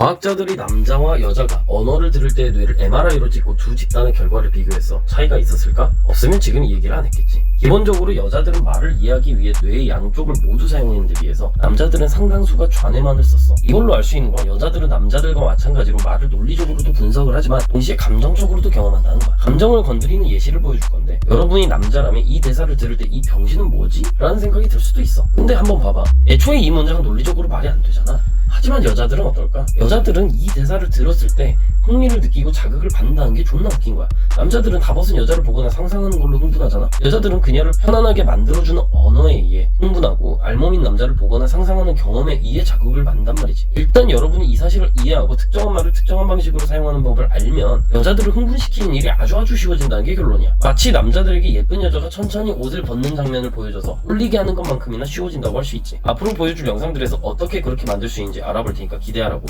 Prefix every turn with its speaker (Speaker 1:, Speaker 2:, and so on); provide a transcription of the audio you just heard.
Speaker 1: 과학자들이 남자와 여자가 언어를 들을 때의 뇌를 MRI로 찍고 두 집단의 결과를 비교했어. 차이가 있었을까? 없으면 지금 이 얘기를 안 했겠지. 기본적으로 여자들은 말을 이해하기 위해 뇌의 양쪽을 모두 사용했는데 비해서 남자들은 상당수가 좌뇌만을 썼어. 이걸로 알 수 있는 건 여자들은 남자들과 마찬가지로 말을 논리적으로도 분석을 하지만 동시에 감정적으로도 경험한다는 거야. 감정을 건드리는 예시를 보여줄 건데 여러분이 남자라면 이 대사를 들을 때 이 병신은 뭐지? 라는 생각이 들 수도 있어. 근데 한번 봐봐. 애초에 이 문장은 논리적으로 말이 안 되잖아. 하지만 여자들은 어떨까? 여자들은 이 대사를 들었을 때 흥미를 느끼고 자극을 받는다는 게 존나 웃긴 거야. 남자들은 답벗은 여자를 보거나 상상하는 걸로 흥분하잖아. 여자들은 그녀를 편안하게 만들어주는 언어에 의해 흥분하고 알몸인 남자를 보거나 상상하는 경험에 의해 자극을 받는단 말이지. 일단 여러분이 이 사실을 이해하고 특정한 말을 특정한 방식으로 사용하는 법을 알면 여자들을 흥분시키는 일이 아주 아주 쉬워진다는 게 결론이야. 마치 남자들에게 예쁜 여자가 천천히 옷을 벗는 장면을 보여줘서 홀리게 하는 것만큼이나 쉬워진다고 할 수 있지. 앞으로 보여줄 영상들에서 어떻게 그렇게 만들 수 있는지 알아볼 테니까 기대하라고.